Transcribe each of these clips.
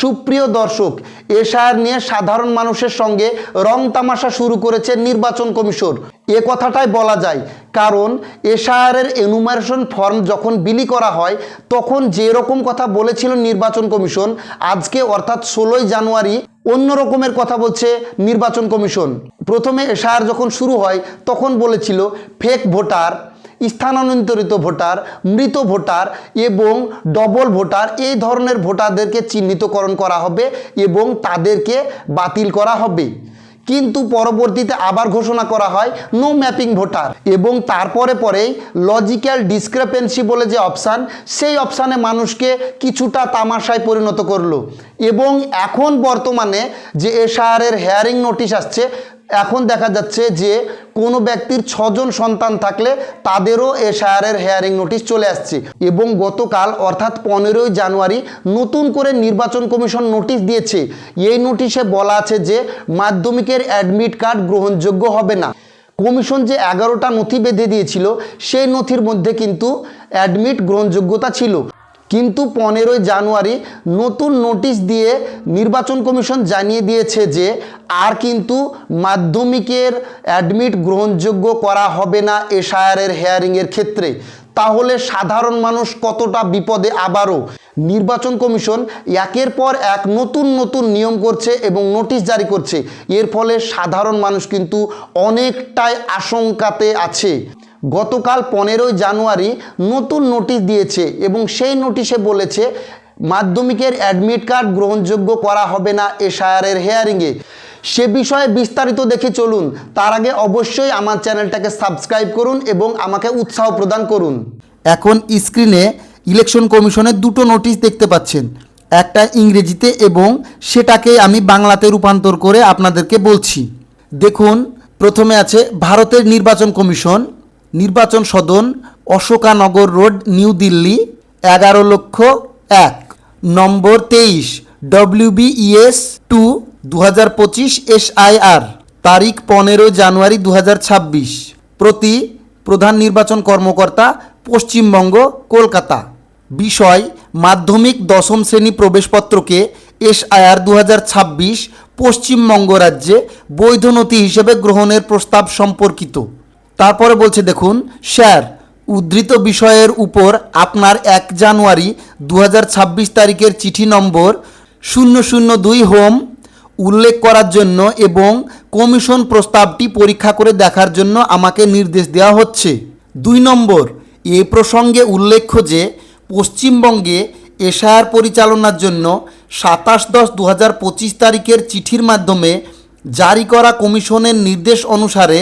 সুপ্রিয় দর্শক, এশায়ার নিয়ে সাধারণ মানুষের সঙ্গে রং তামাশা শুরু করেছে নির্বাচন কমিশন। এ কথাটাই বলা যায়, কারণ এশায়ারের এনুমারেশন ফর্ম যখন বিলি করা হয়, তখন যে রকম কথা বলেছিল নির্বাচন কমিশন, আজকে অর্থাৎ ষোলোই জানুয়ারি অন্য রকমের কথা বলছে নির্বাচন কমিশন। প্রথমে এশায়ার যখন শুরু হয়, তখন বলেছিল ফেক ভোটার স্থানান্তরিত ভোটার, মৃত ভোটার এবং ডবল ভোটার এই ধরনের ভোটারদেরকে চিহ্নিতকরণ করা হবে এবং তাদেরকে বাতিল করা হবে। কিন্তু পরবর্তীতে আবার ঘোষণা করা হয় নো ম্যাপিং ভোটার এবং তারপরে পরেই লজিক্যাল ডিসক্রেপেন্সি বলে যে অপশান সেই অপশানে মানুষকে কিছুটা তামাশায় পরিণত করল। এবং এখন বর্তমানে যে এশায়ারের হেয়ারিং নোটিশ আসছে এখন দেখা যাচ্ছে যে কোনো ব্যক্তির ছজন সন্তান থাকলে তাদেরও এ শায়ারের হেয়ারিং নোটিশ চলে আসছে। এবং গতকাল, অর্থাৎ পনেরোই জানুয়ারি, নতুন করে নির্বাচন কমিশন নোটিশ দিয়েছে। এই নোটিশে বলা আছে যে মাধ্যমিকের অ্যাডমিট কার্ড গ্রহণযোগ্য হবে না। কমিশন যে এগারোটা নথি বেঁধে দিয়েছিল, সেই নথির মধ্যে কিন্তু অ্যাডমিট গ্রহণযোগ্যতা ছিল। কিন্তু পনেরোই জানুয়ারি নতুন নোটিশ দিয়ে নির্বাচন কমিশন জানিয়ে দিয়েছে যে আর কিন্তু মাধ্যমিকের অ্যাডমিট গ্রহণযোগ্য করা হবে না এশায়ারের হেয়ারিংয়ের ক্ষেত্রে। তাহলে সাধারণ মানুষ কতটা বিপদে আবারও? নির্বাচন কমিশন একের পর এক নতুন নতুন নিয়ম করছে এবং নোটিশ জারি করছে। এর ফলে সাধারণ মানুষ কিন্তু অনেকটাই আশঙ্কাতে আছে। গতকাল পনেরোই জানুয়ারি নতুন নোটিশ দিয়েছে এবং সেই নোটিশে বলেছে, মাধ্যমিকের অ্যাডমিট কার্ড গ্রহণযোগ্য করা হবে না এশায়ারের হেয়ারিংয়ে। সে বিষয়ে বিস্তারিত দেখে চলুন। তার আগে অবশ্যই আমার চ্যানেলটাকে সাবস্ক্রাইব করুন এবং আমাকে উৎসাহ প্রদান করুন। এখন স্ক্রিনে ইলেকশন কমিশনের দুটো নোটিশ দেখতে পাচ্ছেন। একটা ইংরেজিতে এবং সেটাকে আমি বাংলাতে রূপান্তর করে আপনাদেরকে বলছি। দেখুন, প্রথমে আছে ভারতের নির্বাচন কমিশন। নির্বাচন সদন, অশোকানগর রোড, নিউ দিল্লি, এগারো লক্ষ এক। নম্বর তেইশ ডব্লিউবিইএস টু দু হাজার পঁচিশ এসআইআর তারিখ পনেরো জানুয়ারি দু হাজার ছাব্বিশ। প্রতি প্রধান নির্বাচন কর্মকর্তা, পশ্চিমবঙ্গ, কলকাতা। বিষয়, মাধ্যমিক দশম শ্রেণি প্রবেশপত্রকে এসআইআর দু হাজার ছাব্বিশ পশ্চিমবঙ্গ রাজ্যে বৈধ নথি হিসেবে গ্রহণের প্রস্তাব সম্পর্কিত। তারপরে বলছে, দেখুন, স্যার, উদ্ধৃত বিষয়ের উপর আপনার এক জানুয়ারি দু হাজার ছাব্বিশ তারিখের চিঠি নম্বর শূন্য শূন্য দুই হোম উল্লেখ করার জন্য এবং কমিশন প্রস্তাবটি পরীক্ষা করে দেখার জন্য আমাকে নির্দেশ দেওয়া হচ্ছে। দুই নম্বর, এ প্রসঙ্গে উল্লেখ্য যে, পশ্চিমবঙ্গে এশায়ার পরিচালনার জন্য সাতাশ দশ দু তারিখের চিঠির মাধ্যমে জারি করা কমিশনের নির্দেশ অনুসারে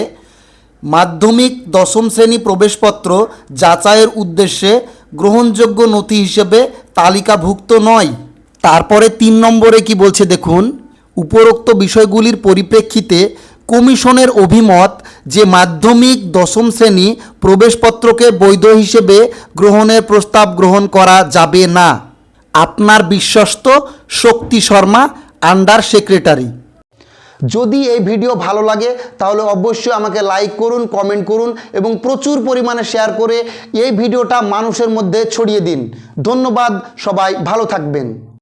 মাধ্যমিক দশম শ্রেণি প্রবেশপত্র যাচাইয়ের উদ্দেশ্যে গ্রহণযোগ্য নথি হিসেবে তালিকাভুক্ত নয়। তারপরে তিন নম্বরে কি বলছে দেখুন, উপরোক্ত বিষয়গুলির পরিপ্রেক্ষিতে কমিশনের অভিমত যে মাধ্যমিক দশম শ্রেণি প্রবেশপত্রকে বৈধ হিসেবে গ্রহণের প্রস্তাব গ্রহণ করা যাবে না। আপনার বিশ্বস্ত শক্তি শর্মা আন্ডার সেক্রেটারি যদি এই ভিডিও ভালো লাগে, তাহলে অবশ্যই আমাকে লাইক করুন কমেন্ট করুন এবং প্রচুর পরিমাণে শেয়ার করে এই ভিডিওটা মানুষের মধ্যে ছড়িয়ে দিন। ধন্যবাদ, সবাই ভালো থাকবেন।